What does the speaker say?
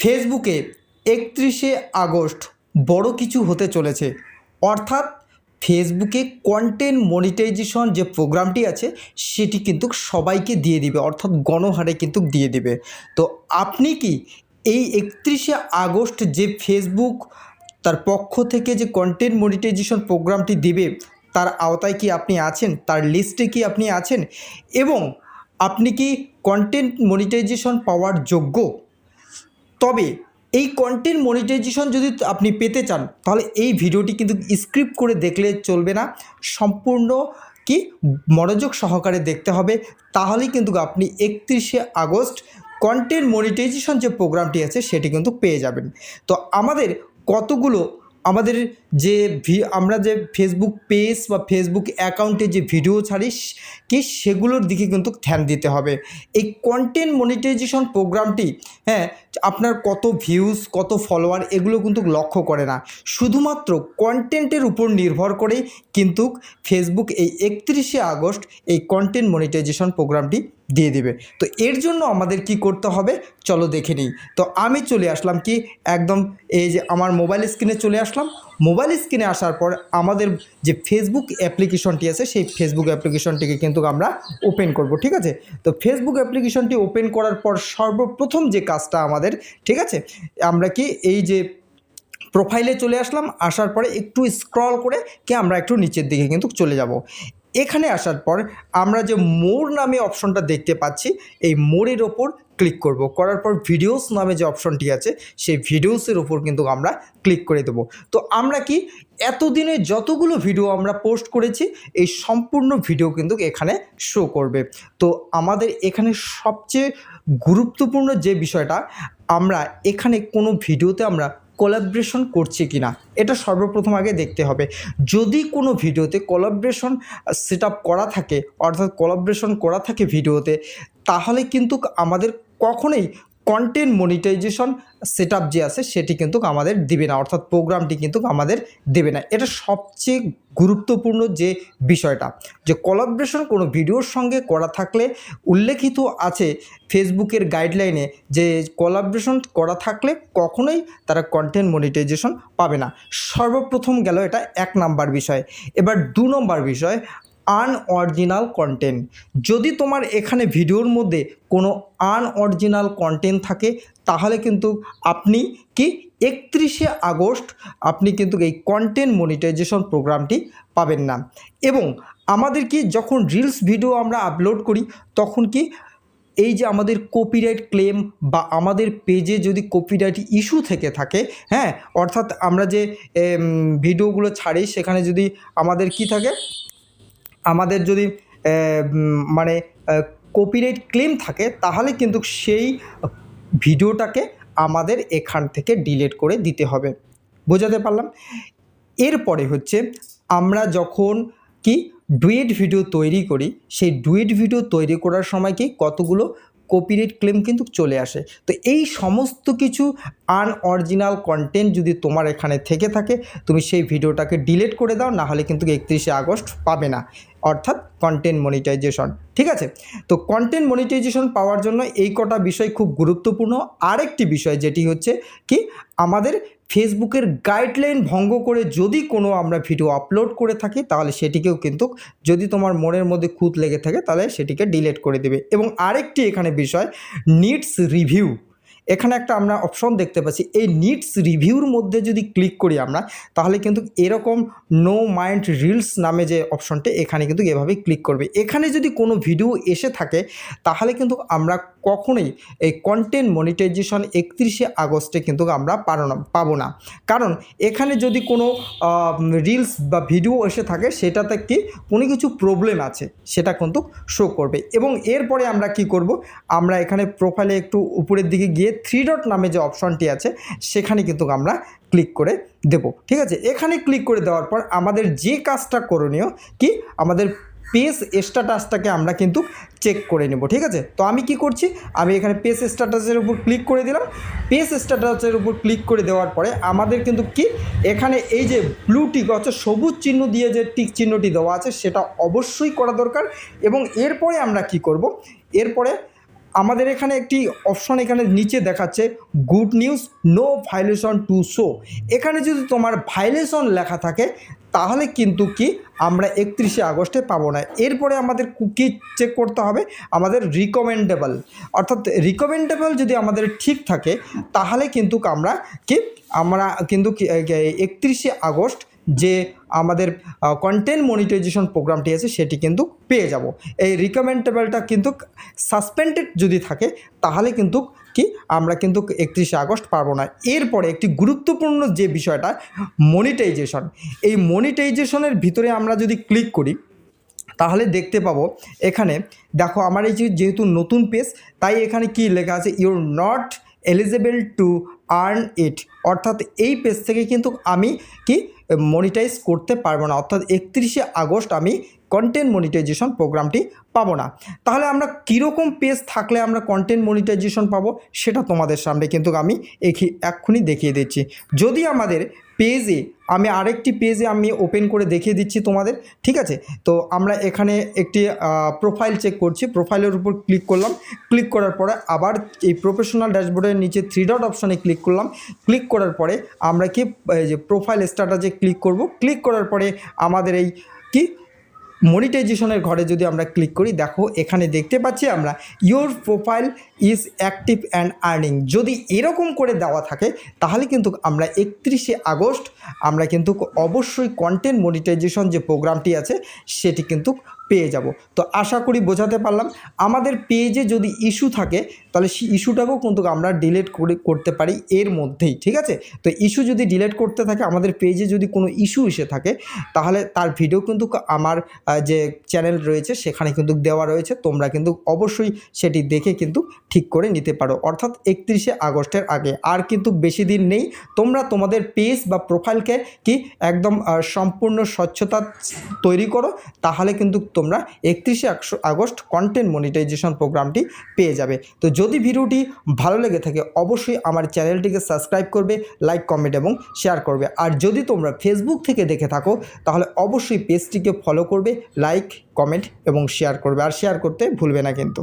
ফেসবুকে একত্রিশে আগস্ট বড় কিছু হতে চলেছে। অর্থাৎ ফেসবুকে কন্টেন্ট মনিটাইজেশন যে প্রোগ্রামটি আছে, সেটি কিন্তু সবাইকে দিয়ে দিবে, অর্থাৎ গণহারে কিন্তু দিয়ে দিবে। তো আপনি কি এই একত্রিশে আগস্ট যে ফেসবুক তার পক্ষ থেকে যে কন্টেন্ট মনিটাইজেশন প্রোগ্রামটি দিবে, তার আওতায় কি আপনি আছেন? তার লিস্টে কি আপনি আছেন? এবং আপনি কি কন্টেন্ট মনিটাইজেশন পাওয়ার যোগ্য? তবে এই কন্টেন্ট মনিটাইজেশন যদি আপনি পেতে চান, তাহলে এই ভিডিওটি কিন্তু স্ক্রিপ্ট করে দেখলে চলবে না। সম্পূর্ণ কি মনোযোগ সহকারে দেখতে হবে। তাহলেই কিন্তু আপনি একত্রিশে আগস্ট কন্টেন্ট মনিটাইজেশন যে প্রোগ্রামটি আছে, সেটি কিন্তু পেয়ে যাবেন। তো আমাদের কতগুলো আমাদের যে ভি, আমরা যে ফেসবুক পেজ বা ফেসবুক অ্যাকাউন্টে যে ভিডিও ছাড়ি, কি সেগুলোর দিকে কিন্তু ধ্যান দিতে হবে। এই কন্টেন্ট মনিটাইজেশন প্রোগ্রামটি হ্যাঁ আপনার কত ভিউজ কত ফলোয়ার এগুলো কিন্তু লক্ষ্য করে না। শুধুমাত্র কন্টেন্টের উপর নির্ভর করেই কিন্তু ফেসবুক এই একত্রিশে আগস্ট এই কন্টেন্ট মনিটাইজেশন প্রোগ্রামটি দিয়ে দেবে। তো এর জন্য আমাদের কি করতে হবে? চলো দেখে নিই। তো আমি চলে আসলাম কি, একদম এই যে আমার মোবাইল স্ক্রিনে চলে আসলাম। মোবাইল স্ক্রিনে আসার পর আমাদের যে ফেসবুক অ্যাপ্লিকেশনটি আছে, সেই ফেসবুক অ্যাপ্লিকেশনটিকে কিন্তু আমরা ওপেন করব, ঠিক আছে? তো ফেসবুক অ্যাপ্লিকেশনটি ওপেন করার পর সর্বপ্রথম যে কাজটা আমাদের, ঠিক আছে? আমরা কি এই যে প্রোফাইলে চলে আসলাম, আসার পরে একটু স্ক্রল করে কি আমরা একটু নিচের দিকে কিন্তু চলে যাব। এখানে আসার পর আমরা যে মোর নামে অপশনটা দেখতে পাচ্ছি, এই মোড়ের ওপর ক্লিক করব। করার পর ভিডিওস নামে যে অপশনটি আছে, সেই ভিডিওসের ওপর কিন্তু আমরা ক্লিক করে দেবো। তো আমরা কি এতদিনে যতগুলো ভিডিও আমরা পোস্ট করেছি, এই সম্পূর্ণ ভিডিও কিন্তু এখানে শো করবে। তো আমাদের এখানে সবচেয়ে গুরুত্বপূর্ণ যে বিষয়টা, আমরা এখানে কোনো ভিডিওতে আমরা কোলাবরেশন করছি কি না এটা সর্বপ্রথম আগে দেখতে হবে। যদি কোনো ভিডিওতে কোলাবরেশন সেট করা থাকে, অর্থাৎ কোলাবরেশন করা থাকে ভিডিওতে তাহলে কিন্তু আমাদের কখনোই কন্টেন্ট মনিটাইজেশন সেট যে আছে, সেটি কিন্তু আমাদের দেবে না। অর্থাৎ প্রোগ্রামটি কিন্তু আমাদের দেবে না। এটা সবচেয়ে গুরুত্বপূর্ণ যে বিষয়টা, যে কোলাবরেশন কোনো ভিডিওর সঙ্গে করা থাকলে উল্লেখিত আছে ফেসবুকের গাইডলাইনে যে কোলাবরেশন করা থাকলে কখনোই তারা কন্টেন্ট মনিটাইজেশন পাবে না। সর্বপ্রথম গেল এটা এক নাম্বার বিষয়। এবার দু নম্বর বিষয় আনঅরিজিনাল কন্টেন্ট যদি তোমার এখানে ভিডিওর মধ্যে কোনো আনঅরিজিনাল কন্টেন্ট থাকে, তাহলে কিন্তু আপনি কি একত্রিশে আগস্ট আপনি কিন্তু এই কন্টেন্ট মনিটাইজেশন প্রোগ্রামটি পাবেন না। এবং আমাদের কি যখন রিলস ভিডিও আমরা আপলোড করি, তখন কি এই যে আমাদের কপিরাইট ক্লেম বা আমাদের পেজে যদি কপিরাইট ইস্যু থেকে থাকে হ্যাঁ অর্থাৎ আমরা যে ভিডিওগুলো ছাড়ি, সেখানে যদি আমাদের কি থাকে আমাদের যদি মানে কপিরাইট ক্লেম থাকে, তাহলে কিন্তু সেই ভিডিওটাকে আমাদের এখান থেকে ডিলেট করে দিতে হবে। বোঝাতে পারলাম? এরপরে হচ্ছে, আমরা যখন কি ডুয়েট ভিডিও তৈরি করি, সেই ডুয়েট ভিডিও তৈরি করার সময় কি কতগুলো কপিরাইট ক্লেম কিন্তু চলে আসে। তো এই সমস্ত কিছু আনঅরিজিনাল কন্টেন্ট যদি তোমার এখানে থেকে থাকে, তুমি সেই ভিডিওটাকে ডিলিট করে দাও না হলে কিন্তু একত্রিশে আগস্ট পাবে না। অর্থাৎ কন্টেন্ট মনিটাইজেশন ঠিক আছে? তো কন্টেন্ট মনিটাইজেশন পাওয়ার জন্য এই কটা বিষয় খুব গুরুত্বপূর্ণ। আরেকটি বিষয় যেটি হচ্ছে কি, আমাদের ফেসবুকের গাইডলাইন ভঙ্গ করে যদি কোনো আমরা ভিডিও আপলোড করে থাকি, তাহলে সেটিকেও কিন্তু যদি তোমার মনের মধ্যে খুঁত লেগে থাকে, তাহলে সেটিকে ডিলিট করে দেবে। এবং আরেকটি এখানে বিষয় নিডস রিভিউ এখানে একটা আমরা অপশন দেখতে পাচ্ছি। এই নিডস রিভিউর মধ্যে যদি ক্লিক করি আমরা, তাহলে কিন্তু এরকম নো মাইন্ড রিলস নামে যে অপশনটি এখানে কিন্তু এভাবেই ক্লিক করবে। এখানে যদি কোনো ভিডিও এসে থাকে, তাহলে কিন্তু আমরা কখনোই এই কন্টেন্ট মনিটাইজেশন একত্রিশে আগস্টে কিন্তু আমরা পারো না, পাবো না। কারণ এখানে যদি কোনো রিলস বা ভিডিও এসে থাকে, সেটাতে কি কোনো কিছু প্রবলেম আছে, সেটা কিন্তু শো করবে। এবং এরপরে আমরা কি করব? আমরা এখানে প্রোফাইলে একটু উপরের দিকে গিয়ে থ্রি ডট নামে যে অপশনটি আছে, সেখানে কিন্তু আমরা ক্লিক করে দেব। ঠিক আছে? এখানে ক্লিক করে দেওয়ার পর আমাদের যে কাজটা করণীয় কি? আমাদের পেজ স্ট্যাটাসটাকে আমরা কিন্তু চেক করে নেব, ঠিক আছে? তো আমি কি করছি? আমি এখানে পেস স্ট্যাটাসের উপর ক্লিক করে দিলাম। পেজ স্ট্যাটাসের উপর ক্লিক করে দেওয়ার পরে আমাদের কিন্তু কি? এখানে এই যে ব্লু টিক অর্থাৎ সবুজ চিহ্ন দিয়ে যে টিক চিহ্নটি দেওয়া আছে, সেটা অবশ্যই করা দরকার। এবং এরপরে আমরা কি করব? এরপরে আমাদের এখানে একটি অপশন এখানে নিচে দেখাচ্ছে good news no violation to show এখানে যদি তোমার ভাইলেশন লেখা থাকে, তাহলে কিন্তু কি আমরা একত্রিশে আগস্টে পাবো না। এরপরে আমাদের কি চেক করতে হবে, আমাদের রিকমেন্ডেবল অর্থাৎ রিকমেন্ডেবল যদি আমাদের ঠিক থাকে, তাহলে কিন্তু আমরা কি, আমরা কিন্তু একত্রিশে আগস্ট যে আমাদের কন্টেন্ট মনিটাইজেশন প্রোগ্রামটি আছে সেটি কিন্তু পেয়ে যাব। এই রিকমেন্ডেবলটা কিন্তু সাসপেন্ডেড যদি থাকে, তাহলে কিন্তু কি, আমরা কিন্তু একত্রিশে আগস্ট পারব না। এরপরে একটি গুরুত্বপূর্ণ যে বিষয়টা মনিটাইজেশন এই মনিটাইজেশনের ভিতরে আমরা যদি ক্লিক করি, তাহলে দেখতে পাবো, এখানে দেখো আমার এই যেহেতু নতুন পেজ তাই এখানে কি লেখা আছে your not eligible to earn it অর্থাৎ এই পেজ থেকে কিন্তু আমি কি মনিটাইজ করতে পারব না। অর্থাৎ একত্রিশে আগস্ট আমি কন্টেন্ট মনিটাইজেশন প্রোগ্রামটি পাবো না। তাহলে আমরা কীরকম পেজ থাকলে আমরা কন্টেন্ট মনিটাইজেশন পাবো সেটা তোমাদের সামনে কিন্তু আমি এখি, এক্ষুনি দেখিয়ে দিচ্ছি। যদি আমাদের পেজে আমি আরেকটি পেজে আমি ওপেন করে দেখিয়ে দিচ্ছি তোমাদের, ঠিক আছে? তো আমরা এখানে একটি প্রোফাইল চেক করছি প্রোফাইলের উপর ক্লিক করলাম। ক্লিক করার পরে আবার এই প্রফেশনাল ড্যাশবোর্ডের নিচে থ্রি ডট অপশানে ক্লিক করলাম। ক্লিক করার পরে আমরা কি যে প্রোফাইল স্ট্যাটাসে ক্লিক করব। ক্লিক করার পরে আমাদের এই কি? মনিটাইজেশনের ঘরে যদি আমরা ক্লিক করি, দেখো এখানে দেখতে পাচ্ছি আমরা your profile is active and earning যদি এরকম করে দেওয়া থাকে, তাহলে কিন্তু আমরা একত্রিশে আগস্ট, আমরা কিন্তু অবশ্যই কন্টেন্ট মনিটাইজেশন যে প্রোগ্রামটি আছে, সেটি কিন্তু পেয়ে যাব। তো আশা করি বোঝাতে পারলাম। আমাদের পেজে যদি ইস্যু থাকে তাহলে সেই ইস্যুটাকেও কিন্তু আমরা ডিলেট করে, করতে পারি এর মধ্যেই, ঠিক আছে? তো ইস্যু যদি ডিলেট করতে থাকে, আমাদের পেজে যদি কোনো ইস্যু এসে থাকে, তাহলে তার ভিডিও কিন্তু আমার যে চ্যানেল রয়েছে, সেখানে কিন্তু দেওয়া রয়েছে, তোমরা কিন্তু অবশ্যই সেটি দেখে কিন্তু ঠিক করে নিতে পারো। অর্থাৎ একত্রিশে আগস্টের আগে, আর কিন্তু বেশি দিন নেই। তোমরা তোমাদের পেজ বা প্রোফাইলকে কি একদম সম্পূর্ণ স্বচ্ছতা তৈরি করো, তাহলে কিন্তু তোমরা একত্রিশে আগস্ট কন্টেন্ট মনিটাইজেশন প্রোগ্রামটি পেয়ে যাবে। তো যদি ভিডিওটি ভালো লেগে থাকে, অবশ্যই আমার চ্যানেলটিকে সাবস্ক্রাইব করবে, লাইক, কমেন্ট এবং শেয়ার করবে। আর যদি তোমরা ফেসবুক থেকে দেখে থাকো, তাহলে অবশ্যই পেজটিকে ফলো করবে, লাইক, কমেন্ট এবং শেয়ার করবে। আর শেয়ার করতে ভুলবে না কিন্তু।